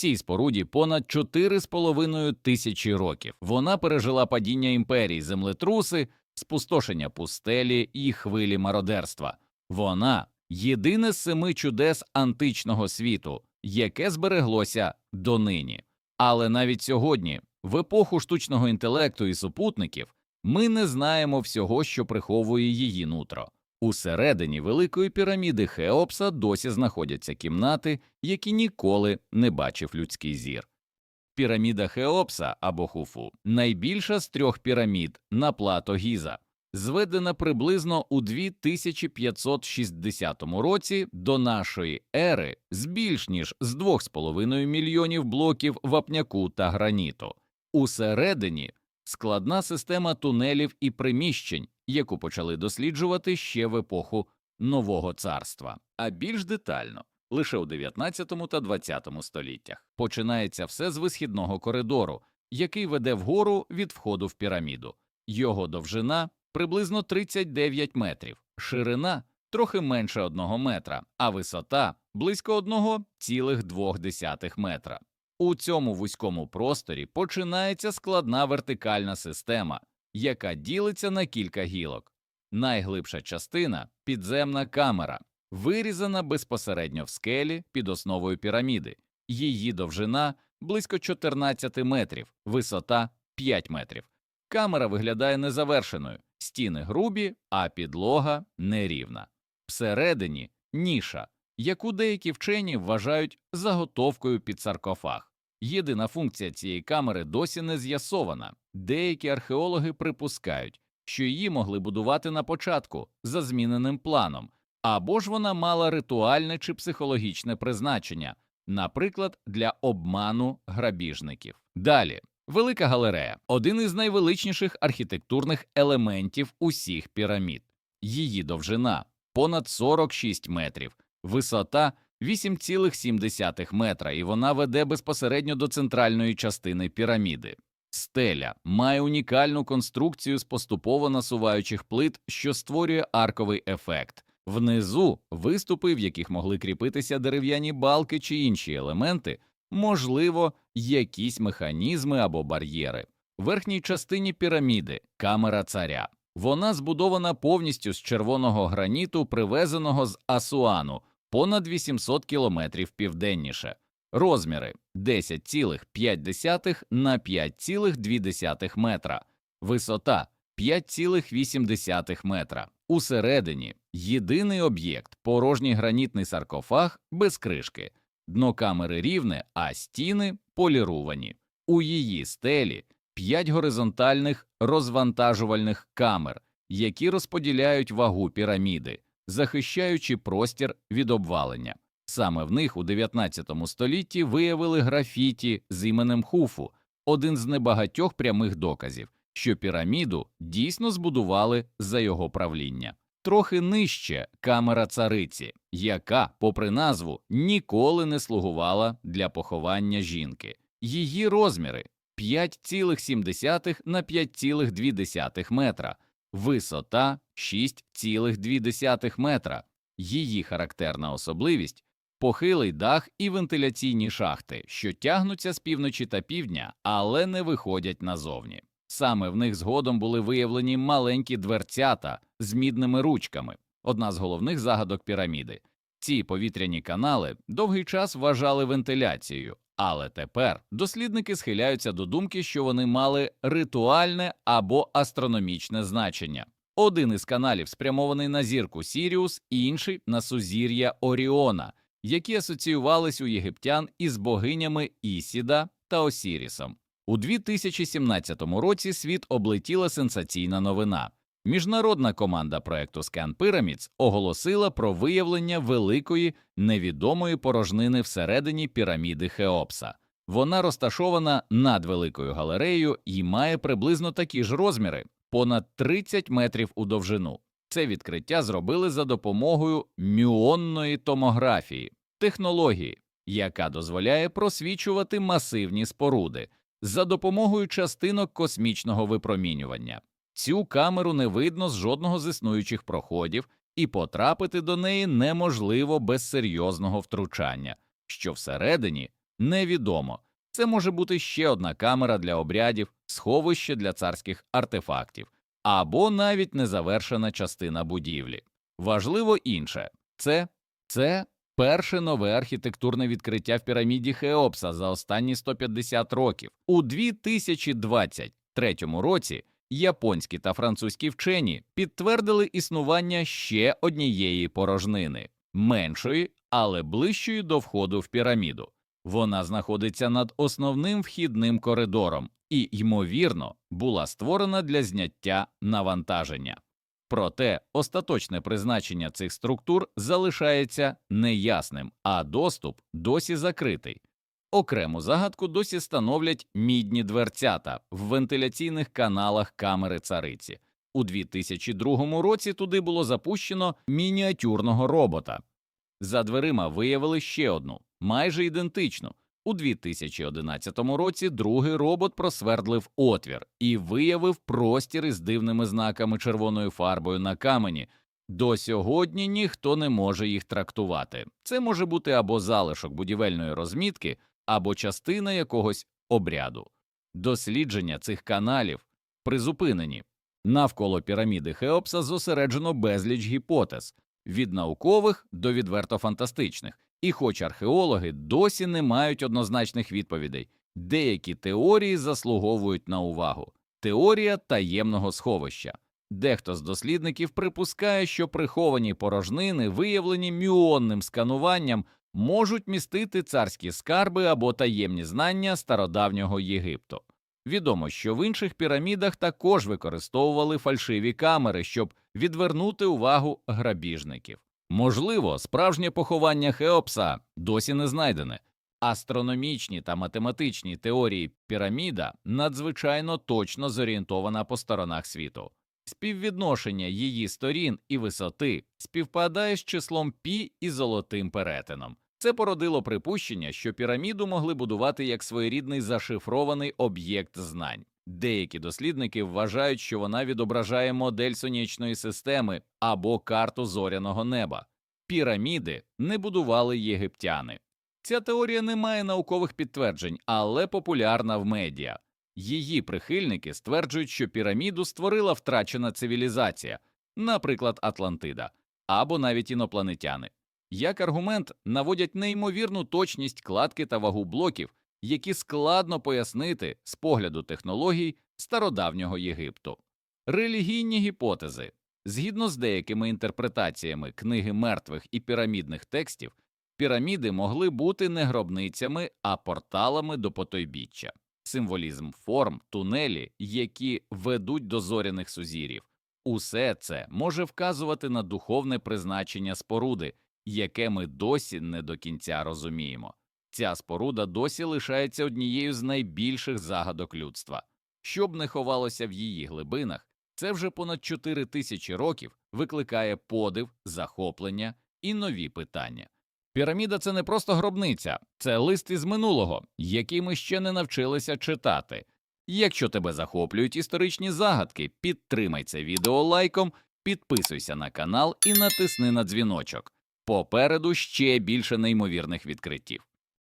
Цій споруді понад 4,5 тисячі років. Вона пережила падіння імперій, землетруси, спустошення пустелі і хвилі мародерства. Вона єдине з семи чудес античного світу, яке збереглося донині. Але навіть сьогодні, в епоху штучного інтелекту і супутників, ми не знаємо всього, що приховує її нутро. Усередині великої піраміди Хеопса досі знаходяться кімнати, які ніколи не бачив людський зір. Піраміда Хеопса або Хуфу найбільша з трьох пірамід на плато Гіза, зведена приблизно у 2560 році до нашої ери з більш ніж з 2,5 мільйонів блоків вапняку та граніту. Усередині складна система тунелів і приміщень, яку почали досліджувати ще в епоху Нового царства, а більш детально лише у 19 та 20 століттях. Починається все з висхідного коридору, який веде вгору від входу в піраміду. Його довжина приблизно 39 метрів, ширина трохи менше одного метра, а висота близько 1,2 метра. У цьому вузькому просторі починається складна вертикальна система, яка ділиться на кілька гілок. Найглибша частина підземна камера, вирізана безпосередньо в скелі під основою піраміди. Її довжина близько 14 метрів, висота 5 метрів. Камера виглядає незавершеною, стіни грубі, а підлога нерівна. Всередині ніша, яку деякі вчені вважають заготовкою під саркофаг. Єдина функція цієї камери досі не з'ясована. Деякі археологи припускають, що її могли будувати на початку за зміненим планом, або ж вона мала ритуальне чи психологічне призначення, наприклад, для обману грабіжників. Далі велика галерея один із найвеличніших архітектурних елементів усіх пірамід. Її довжина понад 46 метрів, висота 8,7 метра, і вона веде безпосередньо до центральної частини піраміди. Стеля має унікальну конструкцію з поступово насуваючих плит, що створює арковий ефект. Внизу виступи, в яких могли кріпитися дерев'яні балки чи інші елементи, можливо, якісь механізми або бар'єри. В верхній частині піраміди камера царя. Вона збудована повністю з червоного граніту, привезеного з Асуану, понад 800 кілометрів південніше. Розміри 10,5 на 5,2 метра, висота 5,8 метра. Усередині єдиний об'єкт порожній гранітний саркофаг без кришки, дно камери рівне, а стіни полірувані. У її стелі п'ять горизонтальних розвантажувальних камер, які розподіляють вагу піраміди, захищаючи простір від обвалення. Саме в них у 19 столітті виявили графіті з іменем Хуфу, один з небагатьох прямих доказів, що піраміду дійсно збудували за його правління. Трохи нижче камера цариці, яка, попри назву, ніколи не слугувала для поховання жінки. Її розміри 5,7 на 5,2 метра, висота 6,2 метра. Її характерна особливість похилий дах і вентиляційні шахти, що тягнуться з півночі та півдня, але не виходять назовні. Саме в них згодом були виявлені маленькі дверцята з мідними ручками, одна з головних загадок піраміди. Ці повітряні канали довгий час вважали вентиляцією, але тепер дослідники схиляються до думки, що вони мали ритуальне або астрономічне значення. Один із каналів спрямований на зірку Сіріус, інший на сузір'я Оріона, які асоціювались у єгиптян із богинями Ісіда та Осірісом. У 2017 році світ облетіла сенсаційна новина. Міжнародна команда проекту Scan Pyramids оголосила про виявлення великої невідомої порожнини всередині піраміди Хеопса. Вона розташована над великою галереєю і має приблизно такі ж розміри понад 30 метрів у довжину. Це відкриття зробили за допомогою мюонної томографії, технології, яка дозволяє просвічувати масивні споруди за допомогою частинок космічного випромінювання. Цю камеру не видно з жодного з існуючих проходів, і потрапити до неї неможливо без серйозного втручання, що всередині невідомо. Це може бути ще одна камера для обрядів, сховище для царських артефактів, або навіть незавершена частина будівлі. Важливо інше це, це перше нове архітектурне відкриття в піраміді Хеопса за останні 150 років. У 2023 році японські та французькі вчені підтвердили існування ще однієї порожнини меншої, але ближчої до входу в піраміду. Вона знаходиться над основним вхідним коридором і, ймовірно, була створена для зняття навантаження. Проте остаточне призначення цих структур залишається неясним, а доступ досі закритий. Окрему загадку досі становлять мідні дверцята в вентиляційних каналах камери цариці. У 2002 році туди було запущено мініатюрного робота. За дверима виявили ще одну, майже ідентичну. У 2011 році другий робот просвердлив отвір і виявив простір із дивними знаками червоною фарбою на камені. До сьогодні ніхто не може їх трактувати. Це може бути або залишок будівельної розмітки, або частина якогось обряду. Дослідження цих каналів призупинені. Навколо піраміди Хеопса зосереджено безліч гіпотез від наукових до відверто фантастичних. І хоч археологи досі не мають однозначних відповідей, деякі теорії заслуговують на увагу. Теорія таємного сховища. Дехто з дослідників припускає, що приховані порожнини, виявлені мюонним скануванням, можуть містити царські скарби або таємні знання стародавнього Єгипту. Відомо, що в інших пірамідах також використовували фальшиві камери, щоб відвернути увагу грабіжників. Можливо, справжнє поховання Хеопса досі не знайдене. Астрономічні та математичні теорії піраміда надзвичайно точно зорієнтована по сторонах світу. Співвідношення її сторін і висоти співпадає з числом пі і золотим перетином. Це породило припущення, що піраміду могли будувати як своєрідний зашифрований об'єкт знань. Деякі дослідники вважають, що вона відображає модель сонячної системи або карту зоряного неба. Піраміди не будували єгиптяни. Ця теорія не має наукових підтверджень, але популярна в медіа. Її прихильники стверджують, що піраміду створила втрачена цивілізація, наприклад, Атлантида, або навіть інопланетяни. Як аргумент наводять неймовірну точність кладки та вагу блоків, які складно пояснити з погляду технологій стародавнього Єгипту. Релігійні гіпотези згідно з деякими інтерпретаціями книги мертвих і пірамідних текстів, піраміди могли бути не гробницями, а порталами до потойбіччя, символізм форм, тунелі, які ведуть до зоряних сузір'їв. Усе це може вказувати на духовне призначення споруди, яке ми досі не до кінця розуміємо. Ця споруда досі лишається однією з найбільших загадок людства. Що б не ховалося в її глибинах, це вже понад 4 тисячі років викликає подив, захоплення і нові питання. Піраміда це не просто гробниця, це лист із минулого, який ми ще не навчилися читати. Якщо тебе захоплюють історичні загадки, підтримай це відео лайком, підписуйся на канал і натисни на дзвіночок. Попереду ще більше неймовірних відкриттів.